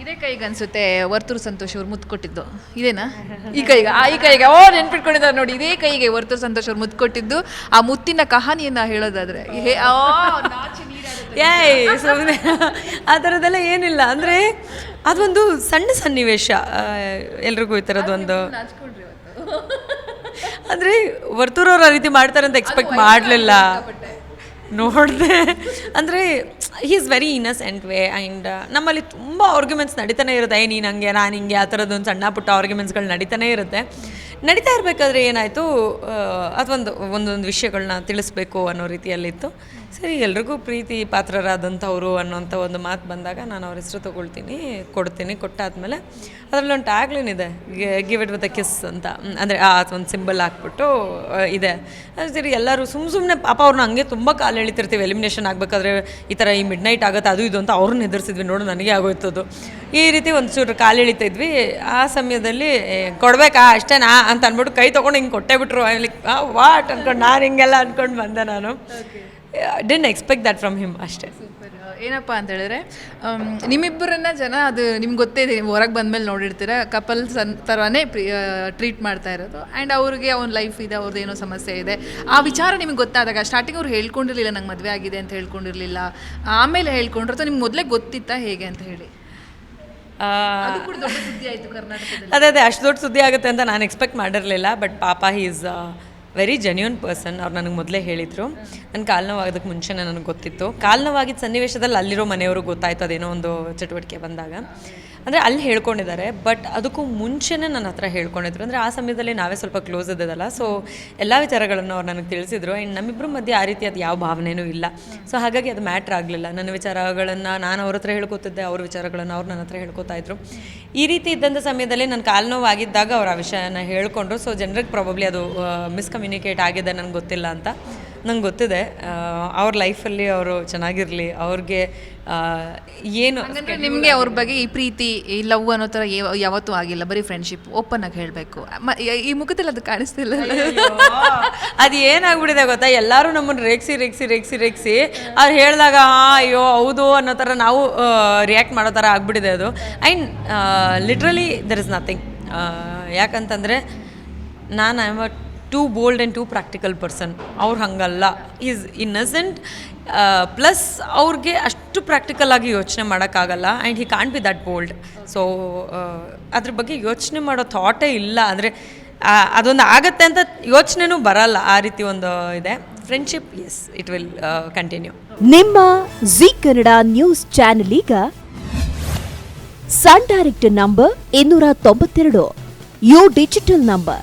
ಇದೇ ಕೈಗೆ ಅನ್ಸುತ್ತೆ ವರ್ತೂರು ಸಂತೋಷ್ ಅವ್ರು ಮುತ್ತು ಕೊಟ್ಟಿದ್ದು. ಇದೇನಾ? ಈ ಕೈಗೆ ಆ ಈ ಕೈಗೆ. ಓ ನೆನ್ಪಿಟ್ಕೊಂಡಿದ್ದಾರೆ ನೋಡಿ ಇದೇ ಕೈಗೆ ವರ್ತೂರು ಸಂತೋಷ್ ಅವ್ರು ಮುತ್ತು ಕೊಟ್ಟಿದ್ದು. ಆ ಮುತ್ತಿನ ಕಹಾನಿಯನ್ನ ಹೇಳೋದಾದ್ರೆ. ಏಯ್ ಸುಮ್ಮನೆ ಆ ಥರದ್ದೆಲ್ಲ ಏನಿಲ್ಲ. ಅಂದರೆ ಅದೊಂದು ಸಣ್ಣ ಸನ್ನಿವೇಶ ಎಲ್ರಿಗೂ ಈ ಥರದ್ದೊಂದು. ಅಂದರೆ ವರ್ತೂರವ್ರು ಆ ರೀತಿ ಮಾಡ್ತಾರೆ ಅಂತ ಎಕ್ಸ್ಪೆಕ್ಟ್ ಮಾಡಲಿಲ್ಲ. ನೋಡಿದೆ. ಅಂದರೆ is very innocent way and ನಮ್ಮಲ್ಲಿ ತುಂಬ ಆರ್ಗ್ಯುಮೆಂಟ್ಸ್ ನಡೀತಾನೆ ಇರುತ್ತೆ. ಏ, ನೀನು ಹಂಗೆ, ನಾನು ಹಿಂಗೆ, ಆ ಥರದ್ದೊಂದು ಸಣ್ಣ ಪುಟ್ಟ ಆರ್ಗ್ಯುಮೆಂಟ್ಸ್ಗಳು ನಡೀತಾನೆ ಇರುತ್ತೆ. ನಡೀತಾ ಇರಬೇಕಾದ್ರೆ ಏನಾಯಿತು ಅದೊಂದು, ಒಂದೊಂದು ವಿಷಯಗಳನ್ನ ತಿಳಿಸ್ಬೇಕು ಅನ್ನೋ ರೀತಿಯಲ್ಲಿತ್ತು. ಸರಿ, ಎಲ್ರಿಗೂ ಪ್ರೀತಿ ಪಾತ್ರರಾದಂಥವ್ರು ಅನ್ನೋಂಥ ಒಂದು ಮಾತು ಬಂದಾಗ ನಾನು ಅವ್ರ ಹೆಸರು ತೊಗೊಳ್ತೀನಿ, ಕೊಡ್ತೀನಿ, ಕೊಟ್ಟಾದ್ಮೇಲೆ ಅದರಲ್ಲಿ ಒಂದು ಟ್ಯಾಗ್ಲೈನ್ ಇದೆ give it with a kiss ಅಂತ. ಅಂದರೆ ಆ ಒಂದು ಸಿಂಬಲ್ ಹಾಕ್ಬಿಟ್ಟು ಇದೆ. ಸರಿ, ಎಲ್ಲರೂ ಸುಮ್ಮ ಸುಮ್ಮನೆ ಪಾಪ ಅವ್ರನ್ನ ಹಂಗೆ ತುಂಬ ಕಾಲು ಎಳಿತಿರ್ತೀವಿ. ಎಲಿಮಿನೇಷನ್ ಆಗಬೇಕಾದ್ರೆ ಈ ಥರ ಈ ಮಿಡ್ ನೈಟ್ ಆಗುತ್ತೆ, ಅದು ಇದು ಅಂತ ಅವ್ರನ್ನ ಎದುರಿಸಿದ್ವಿ ನೋಡು, ನನಗೆ ಆಗೋಯ್ತದ್ದು ಈ ರೀತಿ ಒಂಚೂರು ಕಾಲು ಎಳಿತಾ ಇದ್ವಿ. ಆ ಸಮಯದಲ್ಲಿ ಕೊಡ್ಬೇಕಾ? ಅಷ್ಟೇನಾ? ಅಂತ ಅಂದ್ಬಿಟ್ಟು ಕೈ ತೊಗೊಂಡು ಹಿಂಗೆ ಕೊಟ್ಟೆ ಬಿಟ್ರು. ಲೈಕ್ ವಾಟ್ ಅನ್ಕೊಂಡು ನಾನು ಹಿಂಗೆಲ್ಲ ಅನ್ಕೊಂಡು ಬಂದೆ ನಾನು. Didn't expect that from him ಅಷ್ಟೇ. ಸೂಪರ್ ಏನಪ್ಪ ಅಂತ ಹೇಳಿದ್ರೆ ನಿಮ್ಮಿಬ್ಬರನ್ನ ಜನ ಅದು ನಿಮ್ಗೆ ಗೊತ್ತೇ ಇದೆ ಹೊರಗೆ ಬಂದ್ಮೇಲೆ ನೋಡಿರ್ತೀರ ಕಪಲ್ಸ್ ಥರನೇ ಟ್ರೀಟ್ ಮಾಡ್ತಾ ಇರೋದು. ಆ್ಯಂಡ್ ಅವ್ರಿಗೆ ಅವ್ನ ಲೈಫ್ ಇದೆ ಅವ್ರದ್ದು ಏನೋ ಸಮಸ್ಯೆ ಇದೆ. ಆ ವಿಚಾರ ನಿಮ್ಗೆ ಗೊತ್ತಾದಾಗ ಸ್ಟಾರ್ಟಿಂಗ್ ಅವ್ರು ಹೇಳ್ಕೊಂಡಿರಲಿಲ್ಲ ನಂಗೆ ಮದುವೆ ಆಗಿದೆ ಅಂತ ಹೇಳ್ಕೊಂಡಿರಲಿಲ್ಲ. ಆಮೇಲೆ ಹೇಳ್ಕೊಂಡ್ರು ಅಥವಾ ನಿಮ್ಗೆ ಮೊದಲೇ ಗೊತ್ತಿತ್ತಾ ಹೇಗೆ ಅಂತ ಹೇಳಿ. ಅದು ಕೂಡ ದೊಡ್ಡ ಸುದ್ದಿ ಆಯಿತು ಕರ್ನಾಟಕದಲ್ಲಿ. ಅದೇ ಅದೇ ಅಷ್ಟು ದೊಡ್ಡ ಸುದ್ದಿ ಆಗುತ್ತೆ ಅಂತ ನಾನು ಎಕ್ಸ್ಪೆಕ್ಟ್ ಮಾಡಿರಲಿಲ್ಲ ಬಟ್ ಪಾಪ he is very genuine person ಅವ್ರು ನನಗೆ ಮೊದಲೇ ಹೇಳಿದರು. ನನ್ನ ಕಾಲು ನೋವಾಗೋದಕ್ಕೆ ಮುಂಚೆನೇ ನನಗೆ ಗೊತ್ತಿತ್ತು. ಕಾಲು ನೋವಾಗಿದ್ದ ಸನ್ನಿವೇಶದಲ್ಲಿ ಅಲ್ಲಿರೋ ಮನೆಯವರು ಗೊತ್ತಾಯ್ತು, ಅದೇನೋ ಒಂದು ಚಟುವಟಿಕೆ ಬಂದಾಗ. ಅಂದರೆ ಅಲ್ಲಿ ಹೇಳ್ಕೊಂಡಿದ್ದಾರೆ ಬಟ್ ಅದಕ್ಕೂ ಮುಂಚೆನೇ ನನ್ನ ಹತ್ರ ಹೇಳ್ಕೊಂಡಿದ್ರು. ಅಂದರೆ ಆ ಸಮಯದಲ್ಲಿ ನಾವೇ ಸ್ವಲ್ಪ ಕ್ಲೋಸ್ ಇದ್ದದಲ್ಲ ಸೊ ಎಲ್ಲ ವಿಚಾರಗಳನ್ನು ಅವ್ರು ನನಗೆ ತಿಳಿಸಿದ್ರು. ಆ್ಯಂಡ್ ನಮ್ಮಿಬ್ಬರ ಮಧ್ಯೆ ಆ ರೀತಿ ಅದು ಯಾವ ಭಾವನೆಯೂ ಇಲ್ಲ. ಸೊ ಹಾಗಾಗಿ ಅದು ಮ್ಯಾಟ್ರ್ ಆಗಲಿಲ್ಲ. ನನ್ನ ವಿಚಾರಗಳನ್ನು ನಾನು ಅವ್ರ ಹತ್ರ ಹೇಳ್ಕೊತಿದ್ದೆ, ಅವ್ರ ವಿಚಾರಗಳನ್ನು ಅವ್ರು ನನ್ನ ಹತ್ರ ಹೇಳ್ಕೊತಾ ಇದ್ರು. ಈ ರೀತಿ ಇದ್ದಂಥ ಸಮಯದಲ್ಲಿ ನನ್ನ ಕಾಲು ನೋವಾಗಿದ್ದಾಗ ಅವ್ರು ಆ ವಿಷಯನ ಹೇಳ್ಕೊಂಡ್ರು. ಸೊ ಜನರಿಗೆ ಪ್ರಾಬಬ್ಲಿ ಅದು ಮಿಸ್ಕಮ್ಯುನಿಕೇಟ್ ಆಗಿದೆ ನನಗೆ ಗೊತ್ತಿಲ್ಲ ಅಂತ. ನಂಗೆ ಗೊತ್ತಿದೆ ಅವ್ರ ಲೈಫಲ್ಲಿ ಅವರು ಚೆನ್ನಾಗಿರಲಿ ಅವ್ರಿಗೆ ಏನು ನಿಮಗೆ ಅವ್ರ ಬಗ್ಗೆ ಈ ಪ್ರೀತಿ ಈ ಲವ್ ಅನ್ನೋ ಥರ ಯಾವ- ಯಾವತ್ತೂ ಆಗಿಲ್ಲ ಬರೀ ಫ್ರೆಂಡ್ಶಿಪ್ ಓಪನ್ ಆಗಿ ಹೇಳಬೇಕು. ಈ ಮುಖದಲ್ಲಿ ಅದು ಕಾಣಿಸ್ತಿಲ್ಲ ಅದು ಏನಾಗ್ಬಿಟ್ಟಿದೆ ಗೊತ್ತಾ? ಎಲ್ಲರೂ ನಮ್ಮನ್ನು ರೇಗ್ಸಿ ರೇಗ್ಸಿ ರೇಗ್ಸಿ ರೇಗ್ಸಿ ಅವ್ರು ಹೇಳಿದಾಗ ಅಯ್ಯೋ ಹೌದು ಅನ್ನೋ ಥರ ನಾವು ರಿಯಾಕ್ಟ್ ಮಾಡೋ ಥರ ಆಗ್ಬಿಟ್ಟಿದೆ ಅದು. And literally there is nothing ಯಾಕಂತಂದರೆ ನಾನು I am a too bold and too practical person ಅವ್ರು ಹಂಗಲ್ಲ. ಈಸ್ ಇನ್ನಸೆಂಟ್ ಪ್ಲಸ್ ಅವ್ರಿಗೆ ಅಷ್ಟು ಪ್ರಾಕ್ಟಿಕಲ್ ಆಗಿ ಯೋಚನೆ ಮಾಡೋಕ್ಕಾಗಲ್ಲ and he can't be that bold so ಅದ್ರ ಬಗ್ಗೆ ಯೋಚನೆ ಮಾಡೋ ಥಾಟೇ ಇಲ್ಲ. ಅಂದರೆ ಅದೊಂದು ಆಗತ್ತೆ ಅಂತ ಯೋಚನೆನೂ ಬರಲ್ಲ ಆ ರೀತಿ ಒಂದು ಇದೆ. Friendship as it will continue ನಿಮ್ಮ ಜಿ ಕನ್ನಡ ನ್ಯೂಸ್ ಚಾನೆಲ್ ಈಗ ಸನ್ ಡೈರೆಕ್ಟ್ ನಂಬರ್ ಇನ್ನೂರ ತೊಂಬತ್ತೆರಡು. U digital number.